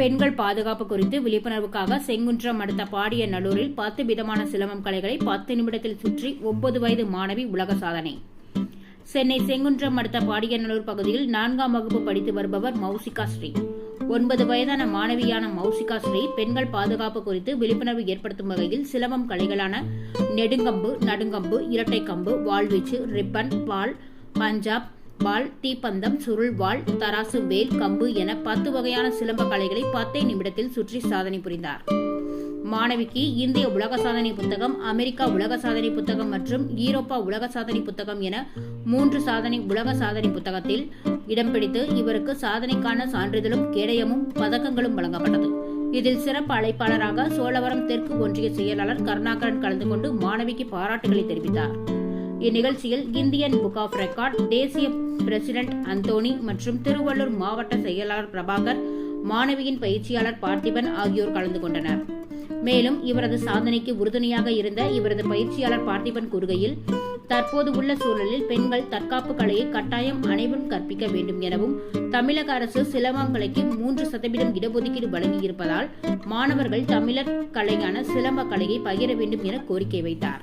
பெண்கள் பாதுகாப்பு குறித்து விழிப்புணர்வுக்காக செங்குன்றம் அடுத்த பாடிய நல்லூரில் பத்து விதமான சிலம்பம் கலைகளை பத்து நிமிடத்தில் சுற்றி ஒன்பது வயது மாணவி உலக சாதனை. சென்னை செங்குன்றம் அடுத்த பாடியநல்லூர் பகுதியில் நான்காம் வகுப்பு படித்து வருபவர் மௌசிகா ஸ்ரீ. ஒன்பது வயதான மாணவியான மௌசிகா ஸ்ரீ பெண்கள் பாதுகாப்பு குறித்து விழிப்புணர்வு ஏற்படுத்தும் வகையில் சிலம்பம் கலைகளான நெடுங்கம்பு நடுங்கம்பு இரட்டை கம்பு வாழ்வீச்சு ரிப்பன் பால் பஞ்சாப் வாள் தீப்பந்தம் சுருள் வாள் தராசு வேல் கம்பு என பத்து வகையான சிலம்ப கலைகளை பத்தே நிமிடத்தில் சுற்றி சாதனை புரிந்தார். மாணவிக்கு இந்திய உலக சாதனை புத்தகம் அமெரிக்கா உலக சாதனை புத்தகம் மற்றும் ஈரோப்பா உலக சாதனை புத்தகம் என மூன்று சாதனை உலக சாதனை புத்தகத்தில் இடம் பிடித்து இவருக்கு சாதனைக்கான சான்றிதழும் கேடயமும் பதக்கங்களும் வழங்கப்பட்டது. இதில் சிறப்பு அழைப்பாளராக சோழவரம் தெற்கு ஒன்றிய செயலாளர் கருணாகரன் கலந்து கொண்டு மாணவிக்கு பாராட்டுகளை தெரிவித்தார். இந்நிகழ்ச்சியில் இந்தியன் புக் ஆஃப் ரெக்கார்ட் தேசிய பிரசிடென்ட் அந்தோணி மற்றும் திருவள்ளூர் மாவட்ட செயலாளர் பிரபாகர் மாணவியின் பயிற்சியாளர் பார்த்திபன் ஆகியோர் கலந்து கொண்டனர். மேலும் இவரது சாதனைக்கு உறுதுணையாக இருந்த இவரது பயிற்சியாளர் பார்த்திபன் கூறுகையில் தற்போது உள்ள சூழலில் பெண்கள் தற்காப்பு கலையை கட்டாயம் அனைவரும் கற்பிக்க வேண்டும் எனவும் தமிழக அரசு சிலம்பங்கலைக்கு மூன்று சதவீதம் இடஒதுக்கீடு வழங்கியிருப்பதால் மாணவர்கள் தமிழர் கலையான சிலம்ப கலையை பகிர வேண்டும் என கோரிக்கை வைத்தார்.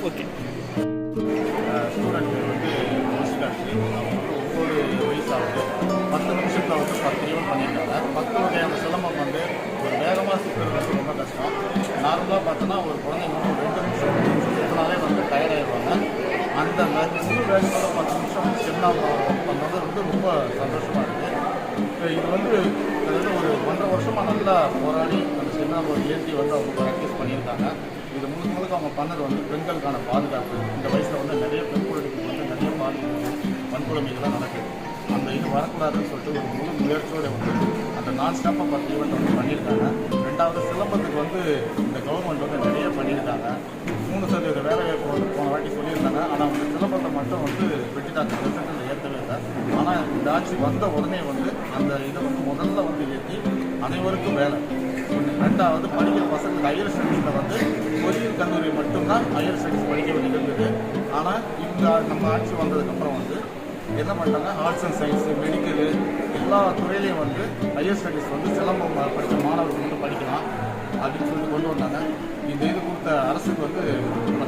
Okay student வந்து ஒவ்வொரு வயசாகுது பத்து நிமிஷத்தில் வந்து பத்து ஈவன் பண்ணியிருக்காங்க பத்து வகையான சிலம்பம் வந்து ஒரு வேகமாக சுற்றுறது வந்து ரொம்ப கஷ்டம் நார்மலாக பார்த்தோன்னா ஒரு குழந்தைங்க வந்து ஒரு ரெண்டு நிமிஷம் மூணு நிமிஷம் சுற்றினாலே வந்து டயர்ட் ஆயிடுவாங்க அந்த முழு வேகத்தில் பத்து நிமிஷம் சின்ன பண்ணது வந்து ரொம்ப சந்தோஷமாக இருக்குது இது வந்து கிட்டத்தட்ட ஒரு ஒன்றரை வருஷமாக நல்லா போராடி அந்த சின்ன ஒரு ஏற்றி வந்து அவங்க ப்ராக்டிஸ் பண்ணியிருக்காங்க இது முழுக்க முழுக்க அவங்க பண்ணது வந்து பெண்களுக்கான பாதுகாப்பு. இந்த வயசில் வந்து நிறைய பெண் குழந்தைகளுக்கு வந்து நிறைய பாதுகாப்பு வன்கொடுமைகள்லாம் நடக்குது. அந்த இது வரக்கூடாதுன்னு சொல்லிட்டு ஒரு முழு முயற்சியோடு வந்து அந்த நான் ஸ்டாப்பாக பத்து ஈவெண்ட் வந்து பண்ணியிருக்காங்க. ரெண்டாவது சிலம்பத்துக்கு வந்து இந்த கவர்மெண்ட் வந்து நிறைய பண்ணியிருக்காங்க. மூணு சதவீத வேலை வாய்ப்பு வந்து போன வாட்டி சொல்லியிருந்தாங்க. ஆனால் அந்த சிலம்பத்தை மட்டும் வந்து வெட்டிட்டாங்க. ரிசல்ட்டில் ஏற்றவே இல்லை ஆனால் இந்த ஆட்சி வந்த உடனே வந்து அந்த இதை வந்து முதல்ல வந்து ஏற்றி அனைவருக்கும் வேலை. ரெண்டாவது படிக்கிற பசங்களுக்கு ஹையர் ஸ்டடீஸில் வந்து பொறியியல் கல்லூரி மட்டும்தான் ஹையர் ஸ்டடீஸ் படிக்க வேண்டியது. இருந்தது ஆனால் இந்த நம்ம ஆட்சி வந்ததுக்கப்புறம் வந்து என்ன பண்ணிட்டாங்க? ஆர்ட்ஸ் அண்ட் சயின்ஸு மெடிக்கலு எல்லா துறையிலையும் வந்து ஹையர் ஸ்டடீஸ் வந்து சிலம்பம் படித்த மாணவர்கள் வந்து படிக்கலாம் அப்படின்னு சொல்லிட்டு கொண்டு வந்தாங்க. இந்த இது கொடுத்த அரசுக்கு வந்து ரொம்ப